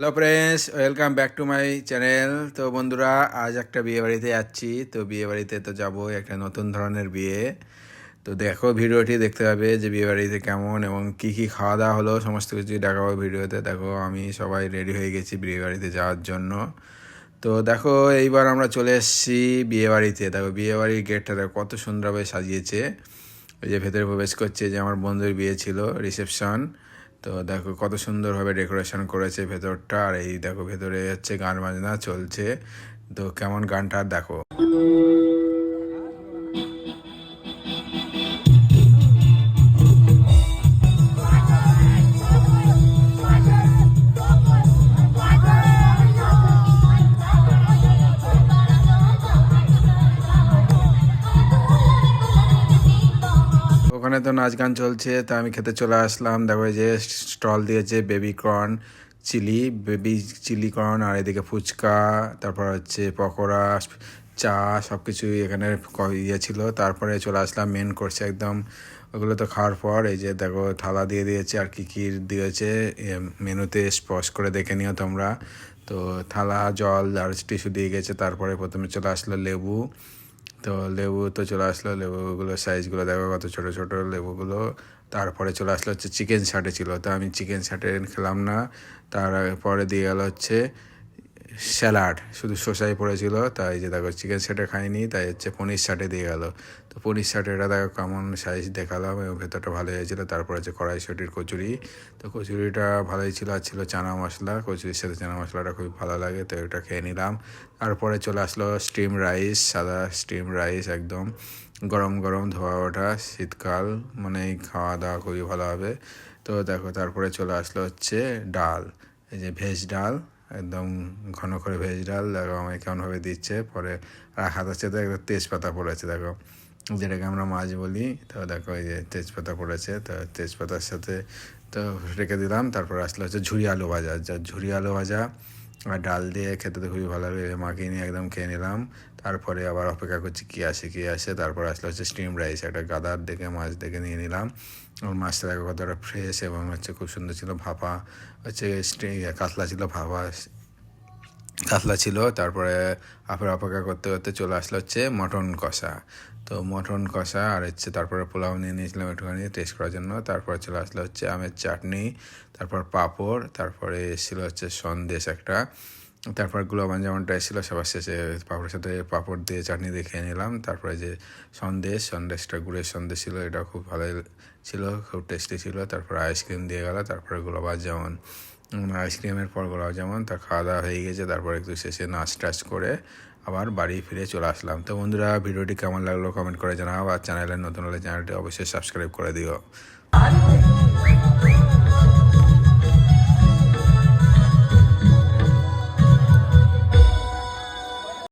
Hello friends welcome back to my channel তো বন্ধুরা, আজ একটা বিয়ে বাড়িতে যাচ্ছি। তো বিয়ে বাড়িতে তো যাব একটা নতুন ধরনের বিয়ে। তো দেখো, ভিডিওটি দেখতে পাবে যে বিয়ে বাড়িতে কেমন এবং কি কি খাওয়া দাওয়া হলো, সমস্ত কিছু দেখাবো ভিডিওতে। দেখো, আমি সবাই রেডি হয়ে গেছি বিয়ে বাড়িতে যাওয়ার জন্য। তো দেখো, এইবার আমরা চলে এসেছি বিয়ে বাড়িতে। দেখো, বিয়ে বাড়ির গেটটা দেখো, কত সুন্দরভাবে সাজিয়েছে। ওই যে ভেতরে প্রবেশ করছে যে আমার বন্ধুর বিয়ে ছিল, রিসেপশন। তো দেখো কত সুন্দরভাবে ডেকোরেশন করেছে ভেতরটা, আর এই দেখো ভেতরে হচ্ছে গান বাজনা চলছে। তো কেমন গানটা দেখো। ওখানে তো নাচ গান চলছে, তা আমি খেতে চলে আসলাম। দেখো যে স্টল দিয়েছে baby corn, chilli, baby chilli corn, আর এদিকে ফুচকা, তারপর হচ্ছে পকোড়া, চা সব কিছুই এখানে ইয়ে ছিল। তারপরে চলে আসলাম মেন কোর্সে একদম। ওগুলো তো খাওয়ার পর এই যে দেখো থালা দিয়ে দিয়েছে, আর কি কি দিয়েছে মেনুতে স্পর্শ করে দেখে নিও তোমরা। তো থালা, জল, আর টিস্যু দিয়ে গেছে, তারপরে প্রথমে চলে আসলো লেবু। তো লেবু তো চলে আসলো, লেবুগুলো সাইজগুলো দেখো কত ছোট ছোট লেবুগুলো। তারপরে চলে আসলো হচ্ছে চিকেন সাটে ছিল। তো আমি চিকেন শার্টে খেলাম না। তারপরে দিয়ে গেল হচ্ছে স্যালাড। শুধু শসাই পড়েছিল, তাই যে দেখো চিকেন শাটে খাইনি, তাই হচ্ছে পনির শাটে দিয়ে গেল। তো পনির এটা দেখো কেমন সাইজ দেখালাম এবং ভেতরটা ভালো হয়েছিলো, তারপর হচ্ছে কড়াইশুটির কচুরি। তো কচুরিটা ভালোই ছিল, আর ছিল চানা মশলা, কচুরির সাথে চানা মশলাটা খুবই ভালো লাগে, তো এটা খেয়ে নিলাম। তারপরে চলে আসলো স্টিম রাইস সাদা স্টিম রাইস একদম। গরম গরম ধোয়া ওঠা, শীতকাল মানে খাওয়া দাওয়া খুবই ভালো হবে। তো দেখো তারপরে চলে আসলো হচ্ছে ডাল, এই যে ভেজ ডাল। একদম ঘন করে ভেজ ডাল, দেখো আমায় কেমনভাবে দিচ্ছে। পরে আর হাতের সাথে একদম তেজপাতা পড়েছে, দেখো। যেটাকে আমরা মাছ বলি, তো দেখো এই যে তেজপাতা পড়েছে, তো তেজপাতার সাথে তো রেখে দিলাম। তারপর আসলে হচ্ছে ঝুরি আলু ভাজা। যা ঝুরি আলু ভাজা আর ডাল দিয়ে খেতে তো খুবই ভালো লাগে। মাখিয়ে নিয়ে একদম খেয়ে নিলাম। তারপরে আবার অপেক্ষা করছি কী আসে কী আসে। তারপর আসলে হচ্ছে স্টিম রাইস একটা গাদার দেখে মাছ দেখে নিয়ে নিলাম। ওর মাছটা দেখো কতটা ফ্রেশ এবং হচ্ছে খুব সুন্দর ছিল ভাপা। হচ্ছে ইয়ে, কাতলা ছিল ভাপা। কাতলা ছিল, তারপরে আপনার অপেক্ষা করতে করতে চলে আসলো হচ্ছে মটন কষা। তো মটন কষা আর হচ্ছে তারপরে পোলাও নিয়ে নিয়েছিলাম একটুখানি টেস্ট করার জন্য। তারপরে চলে আসলো হচ্ছে আমের চাটনি, তারপর পাঁপড়, তারপরে এসেছিল হচ্ছে সন্দেশ একটা। তারপর গুলাবান যেমনটা এসেছিল, সবার শেষে পাঁপড়ের সাথে পাঁপড় দিয়ে চাটনি দিয়ে খেয়ে নিলাম। তারপরে যে সন্দেশ, সন্দেশটা গুড়ের সন্দেশ ছিল, এটা খুব ভালো ছিল, খুব টেস্টি ছিল। তারপর আইসক্রিম দিয়ে গেল, তারপরে গোলাবাজ যেমন আইসক্রিমের পর বলা যেমন তা খাওয়া দাওয়া হয়ে গেছে, তারপর একটু শেষে নাচ টাচ করে আবার বাড়ি ফিরে চলে আসলাম। তো বন্ধুরা, ভিডিওটি কেমন লাগল কমেন্ট করে জানাও, আর চ্যানেলের নতুন হলে চ্যানেলটি অবশ্যই সাবস্ক্রাইব করে দিও।